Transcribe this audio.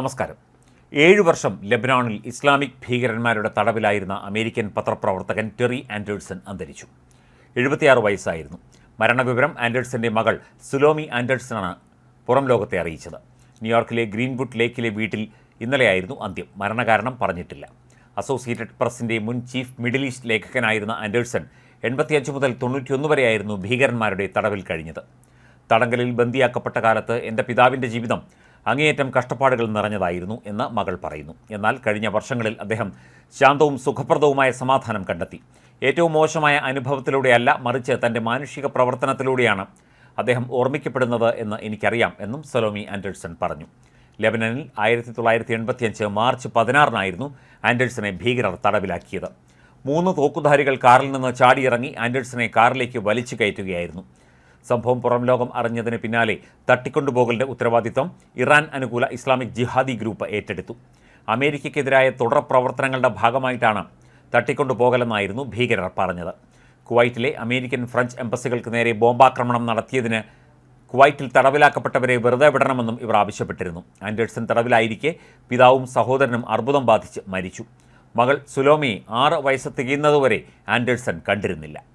നമസ്കാരം. ഏഴു വർഷം ലെബനോണിൽ ഇസ്ലാമിക് ഭീകരന്മാരുടെ തടവിലായിരുന്ന അമേരിക്കൻ പത്രപ്രവർത്തകൻ ടെറി ആൻഡേഴ്സൺ അന്തരിച്ചു. എഴുപത്തിയാറ് വയസ്സായിരുന്നു. മരണവിവരം ആൻഡേഴ്സന്റെ മകൾ സുലോമി ആൻഡേഴ്സണാണ് പുറം ലോകത്തെ അറിയിച്ചത്. ന്യൂയോർക്കിലെ ഗ്രീൻവുഡ് ലേക്കിലെ വീട്ടിൽ ഇന്നലെയായിരുന്നു അന്ത്യം. മരണകാരണം പറഞ്ഞിട്ടില്ല. അസോസിയേറ്റഡ് പ്രസിന്റെ മുൻ ചീഫ് മിഡിൽ ഈസ്റ്റ് ലേഖകനായിരുന്ന ആൻഡേഴ്സൺ എൺപത്തിയഞ്ച് മുതൽ തൊണ്ണൂറ്റിയൊന്ന് വരെയായിരുന്നു ഭീകരന്മാരുടെ തടവിൽ കഴിഞ്ഞത്. തടങ്കലിൽ ബന്ദിയാക്കപ്പെട്ട കാലത്ത് എന്റെ പിതാവിന്റെ ജീവിതം അങ്ങേയറ്റം കഷ്ടപ്പാടുകൾ നിറഞ്ഞതായിരുന്നു എന്ന് മകൾ പറയുന്നു. എന്നാൽ കഴിഞ്ഞ വർഷങ്ങളിൽ അദ്ദേഹം ശാന്തവും സുഖപ്രദവുമായ സമാധാനം കണ്ടെത്തി. ഏറ്റവും മോശമായ അനുഭവത്തിലൂടെയല്ല മറിച്ച് തന്റെ മാനുഷിക പ്രവർത്തനത്തിലൂടെയാണ് അദ്ദേഹം ഓർമ്മിക്കപ്പെടുന്നത് എന്ന് എനിക്കറിയാം എന്നും സലോമി ആൻഡേഴ്സൺ പറഞ്ഞു. ലെബനനിൽ ആയിരത്തി തൊള്ളായിരത്തി എൺപത്തിയഞ്ച് മാർച്ച് പതിനാറിനായിരുന്നു ആൻഡേഴ്സനെ ഭീകരർ തടവിലാക്കിയത്. മൂന്ന് തോക്കുധാരികൾ കാറിൽ നിന്ന് ചാടിയിറങ്ങി ആൻഡേഴ്സനെ കാറിലേക്ക് വലിച്ചു കയറ്റുകയായിരുന്നു. സംഭവം പുറം ലോകം അറിഞ്ഞതിന് പിന്നാലെ തട്ടിക്കൊണ്ടുപോകലിന്റെ ഉത്തരവാദിത്വം ഇറാൻ അനുകൂല ഇസ്ലാമിക് ജിഹാദി ഗ്രൂപ്പ് ഏറ്റെടുത്തു. അമേരിക്കയ്ക്കെതിരായ തുടർ പ്രവർത്തനങ്ങളുടെ ഭാഗമായിട്ടാണ് തട്ടിക്കൊണ്ടുപോകലെന്നായിരുന്നു ഭീകരർ പറഞ്ഞത്. കുവൈറ്റിലെ അമേരിക്കൻ ഫ്രഞ്ച് എംബസികൾക്ക് നേരെ ബോംബാക്രമണം നടത്തിയതിന് കുവൈറ്റിൽ തടവിലാക്കപ്പെട്ടവരെ വെറുതെ വിടണമെന്നും ഇവർ ആവശ്യപ്പെട്ടിരുന്നു. ആൻഡേഴ്സൺ തടവിലായിരിക്കെ പിതാവും സഹോദരനും അർബുദം ബാധിച്ച് മരിച്ചു. മകൾ സുലോമി ആറ് വയസ്സ് തികയുന്നതുവരെ ആൻഡേഴ്സൺ കണ്ടിരുന്നില്ല.